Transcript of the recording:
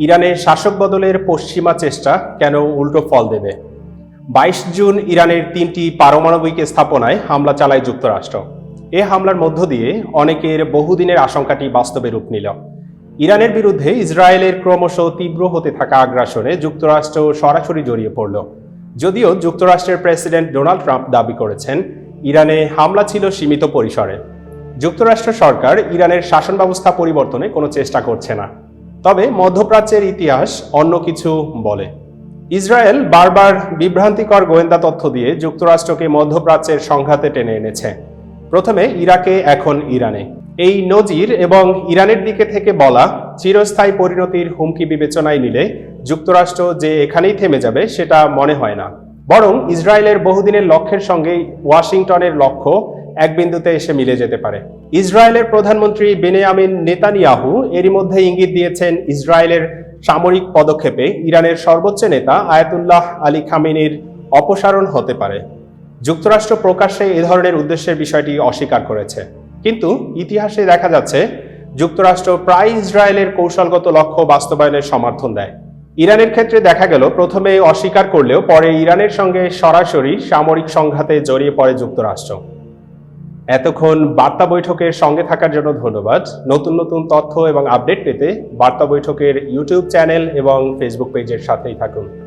ইরানের শাসক বদলের পশ্চিমা চেষ্টা কেন উল্টো ফল দেবে? বাইশ জুন ইরানের তিনটি পারমাণবিক স্থাপনায় হামলা চালায় যুক্তরাষ্ট্র। এ হামলার মধ্য দিয়ে অনেকের বহুদিনের আশঙ্কাটি বাস্তবে রূপ নিল। ইরানের বিরুদ্ধে ইসরায়েলের ক্রমশ তীব্র হতে থাকা আগ্রাসনে যুক্তরাষ্ট্র সরাসরি জড়িয়ে পড়ল। যদিও যুক্তরাষ্ট্রের প্রেসিডেন্ট ডোনাল্ড ট্রাম্প দাবি করেছেন, ইরানে হামলা ছিল সীমিত পরিসরে। যুক্তরাষ্ট্র সরকার ইরানের শাসন ব্যবস্থা পরিবর্তনে কোনো চেষ্টা করছে না। তবে মধ্যপ্রাচ্যের ইতিহাস অন্য কিছু বলে। ইসরায়েল বারবার বিভ্রান্তিকর গোয়েন্দা তথ্য দিয়ে যুক্তরাষ্ট্রকে মধ্যপ্রাচ্যের সংঘাতে টেনে এনেছে। প্রথমে ইরাকে, এখন ইরানে। এই নজির এবং ইরানের দিকে থেকে বলা চিরস্থায়ী পরিণতির হুমকি বিবেচনায় নিলে যুক্তরাষ্ট্র যে এখানেই থেমে যাবে সেটা মনে হয় না। বরং ইসরায়েলের বহুদিনের লক্ষ্যের সঙ্গে ওয়াশিংটনের লক্ষ্য এক বিন্দুতে এসে মিলে যেতে পারে। ইসরায়েলের প্রধানমন্ত্রী বেনিয়ামিন নেতানিয়াহু এরই মধ্যে ইঙ্গিত দিয়েছেন ইসরায়েলের সামরিক পদক্ষেপে ইরানের সর্বোচ্চ নেতা আয়াতুল্লাহ আলী খামেনির অপসারণ হতে পারে। যুক্তরাষ্ট্র প্রকাশ্যে এ ধরনের উদ্দেশ্যের বিষয়টি অস্বীকার করেছে। কিন্তু ইতিহাসে দেখা যাচ্ছে, যুক্তরাষ্ট্র প্রায় ইসরায়েলের কৌশলগত লক্ষ্য বাস্তবায়নের সমর্থন দেয়। ইরানের ক্ষেত্রে দেখা গেল, প্রথমে অস্বীকার করলেও পরে ইরানের সঙ্গে সরাসরি সামরিক সংঘাতে জড়িয়ে পড়ে যুক্তরাষ্ট্র। এতক্ষণ বার্তা বৈঠকের সঙ্গে থাকার জন্য ধন্যবাদ। নতুন নতুন তথ্য এবং আপডেট পেতে বার্তা বৈঠকের ইউটিউব চ্যানেল এবং ফেসবুক পেজের সাথেই থাকুন।